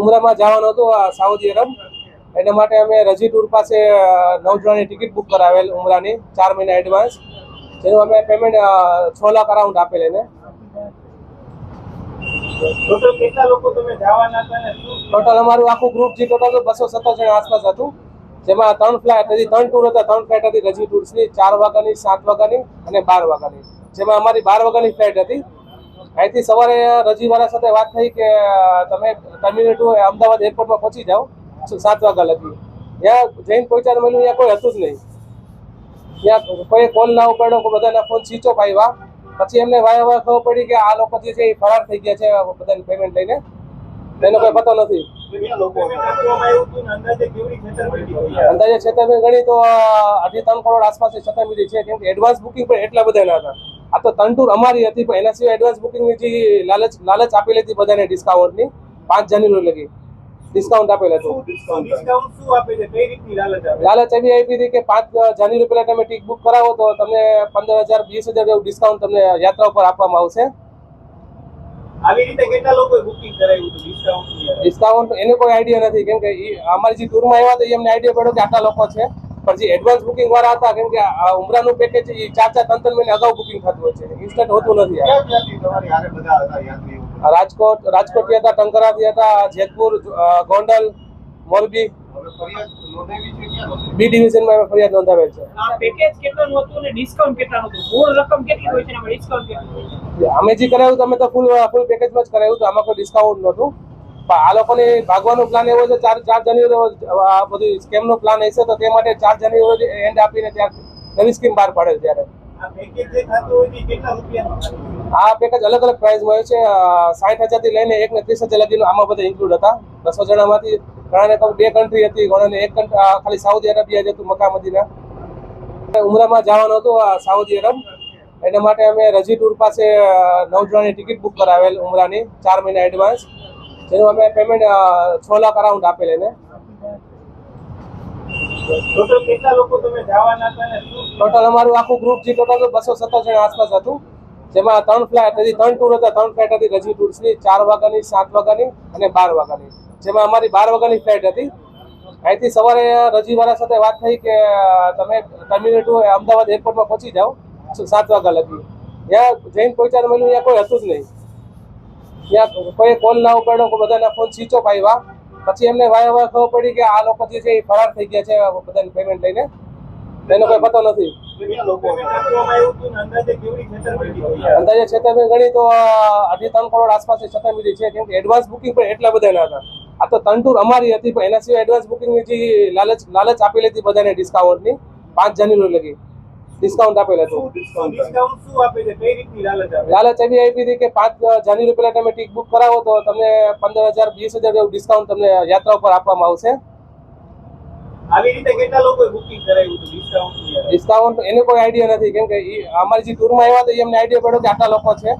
ઉમરામાં જવાનું હતું Saudi Arab. એના માટે અમે રજી ટૂર પાસે નવ જણાની ટિકિટ બુક કરાવેલ ઉમરાની ચાર મહિના એડવાન્સ જેનું અમે પેમેન્ટ છ લાખ અરાઉન્ડ આપેલ એને. ટોટલ અમારું આખું ગ્રુપ જે ટોટલ બસો સત્તર જણા આસપાસ હતું. જેમાં ત્રણ ફ્લાઇટ હતી ત્રણ ટૂર હતા. ત્રણ ફ્લાઇટ હતી રજી ટૂર્સની ચાર વાગ્યાની સાત વાગ્યાની અને બાર વાગ્યાની. જેમાં અમારી બાર વાગ્યાની ફ્લાઇટ હતી. અહીંથી સવારે રજીવાળા સાથે વાત થઈ કે તમે ટર્મિનલ ટુ અમદાવાદ એરપોર્ટમાં પહોંચી જાઓ. સાત વાગ્યા લગી. ત્યાં જઈને પહોંચ્યા મળ્યું, ત્યાં કોઈ હતું જ નહીં. ત્યાં કોઈ કોલ ના ઉપાડ્યો બધાના ફોન સ્વિચ આવ્યા. પછી એમને વાય વાય ખબર પડી કે આ લોકો જે છે એ ફરાર થઈ ગયા છે, બધાને પેમેન્ટ લઈને. એનો કોઈ પતો નથી. અંદાજે છેતરપિંડી ગણી તો અઢી, ત્રણ કરોડ આસપાસ છેતરપિંડી છે, કેમ કે એડવાન્સ બુકિંગ પણ એટલા બધા હતા. આ તો ત્રણ ટૂર અમારી હતી પણ એના સિવાય એડવાન્સ બુકિંગની જે લાલચ લાલચ આપેલી હતી બધાને ડિસ્કાઉન્ટની પાંચ જાન્યુઆરી લગી. ડિસ્કાઉન્ટ આપેલ હતું. લાલચ એવી આપી હતી કે પાંચ જાન્યુઆરી પહેલા તમે ટિકિટ બુક કરાવો તો તમને પંદર હજાર વીસ હજાર જેવું ડિસ્કાઉન્ટ તમને યાત્રા ઉપર આપવામાં આવશે. આવી રીતે કેટલા લોકોએ બુકિંગ કરાવ્યું હતું ડિસ્કાઉન્ટ ડિસ્કાઉન્ટ એને કોઈ આઈડિયા નથી કેમ કે અમારી જે ટૂરમાં આવ્યા હતા એમને આઈડિયા પડ્યો કે આટલા લોકો છે. પણ જે એડવાન્સ બુકિંગ વાળા હતા કેમ કે આ ઉમરાનું પેકેજ એ ચાર ચાર ત્રણ ત્રણ મહિને અગાઉ બુકિંગ થતું હોય છે. ઇન્સ્ટન્ટ હોતું નથી રાજકોટ રાજકોટથી હતા ટંકારાથી હતા જેતપુર ગોંડલ મોરબી. બી ડિવિઝનમાં અમે ફરિયાદ નોંધાવેલ છે. પેકેજ કેટલાનું હતું અને ડિસ્કાઉન્ટ કેટલાનું હતું મૂળ રકમ કેટલી હોય છે અને ડિસ્કાઉન્ટ કેટલું અમે જે કરાવ્યું હતું અમે તો ફૂલ ફૂલ પેકેજમાં જ કરાવ્યું હતું આમાં કોઈ ડિસ્કાઉન્ટ નહોતું. આ લોકોની ભાગવાનો પ્લાન એવો છે ચાર ચાર જાન્યુઆરી આ બધું સ્કેમનો પ્લાન હશે તો તે માટે ચાર જાન્યુઆરી એન્ડ આપીને ત્યાં નવી સ્કીમ બહાર પાડે ત્યારે. આ પેકેજ અલગ અલગ પ્રાઇસમાં હોય છે સાઠ હજારથી લઈને એક ને ત્રીસ હજાર લગીનું આમાં બધા ઇન્ક્લુડ હતા. બસો જણામાંથી ઘણાને તો બે કન્ટ્રી હતી ઘણાને એક ખાલી સાઉદી અરેબિયા જ હતું મક્કા મદીના. ઉમરામાં જવાનું હતું સાઉદી અરબ. એના માટે અમે રજી ટૂર પાસે નવ જણાની ટિકિટ બુક કરાવેલ ઉમરાની ચાર મહિના એડવાન્સ જેનું અમે પેમેન્ટ છ લાખ અરાઉન્ડ આપેલ એને. ટોટલ અમારું આખું ગ્રુપ જે ટોટલ બસો સત્તર જણા આસપાસ હતું. જેમાં ત્રણ ફ્લાઇટ હતી ત્રણ ટૂર હતા. ત્રણ ફ્લાઇટ હતી રજી ટૂર્સની ચાર વાગ્યાની સાત વાગ્યાની અને બાર વાગ્યાની. જેમાં અમારી બાર વાગ્યાની ફ્લાઇટ હતી. અહીંથી સવારે રજીવાળા સાથે વાત થઈ કે તમે ટર્મિનલ ટુ અમદાવાદ એરપોર્ટમાં પહોંચી જાઓ. સાત વાગ્યા લગી. ત્યાં જઈને મળ્યું ત્યાં કોઈ હતું જ નહીં. ત્યાં કોઈ કોલ ના ઉપાડ્યો કે બધાના ફોન સ્વિચ ઓફ આવ્યા. પછી એમને વાય વાય ખબર પડી કે આ લોકો જે છે એ ફરાર થઈ ગયા છે બધાને પેમેન્ટ લઈને. એનો કોઈ પતો નથી. અંદાજે છેતરપિંડી ગણી તો અઢી ત્રણ કરોડ આસપાસ છેતરપિંડી છે. કેમ કે એડવાન્સ બુકિંગ પણ એટલા બધા ના હતા. આ તો ત્રણ અમારી હતી, પણ એના સિવાય એડવાન્સ બુકિંગની જે લાલચ લાલચ આપેલી હતી બધાને ડિસ્કાઉન્ટની પાંચ જાન્યુઆરી લગી. ડિસ્કાઉન્ટ આપેલ હતું લાલચ એવી આપી હતી કે પાંચ જાન્યુઆરી પહેલા તમે ટિકિટ બુક કરાવો તો તમને પંદર હજાર વીસ હજાર જેવું ડિસ્કાઉન્ટ તમને યાત્રા ઉપર આપવામાં આવશે. આવી રીતે કેટલા લોકોએ બુકિંગ કરાવ્યું ડિસ્કાઉન્ટ ડિસ્કાઉન્ટ એને કોઈ આઈડિયા નથી. કેમ કે અમારી જે ટૂરમાં આવ્યા તો એમને આઈડિયા પડ્યો કે આટલા લોકો છે.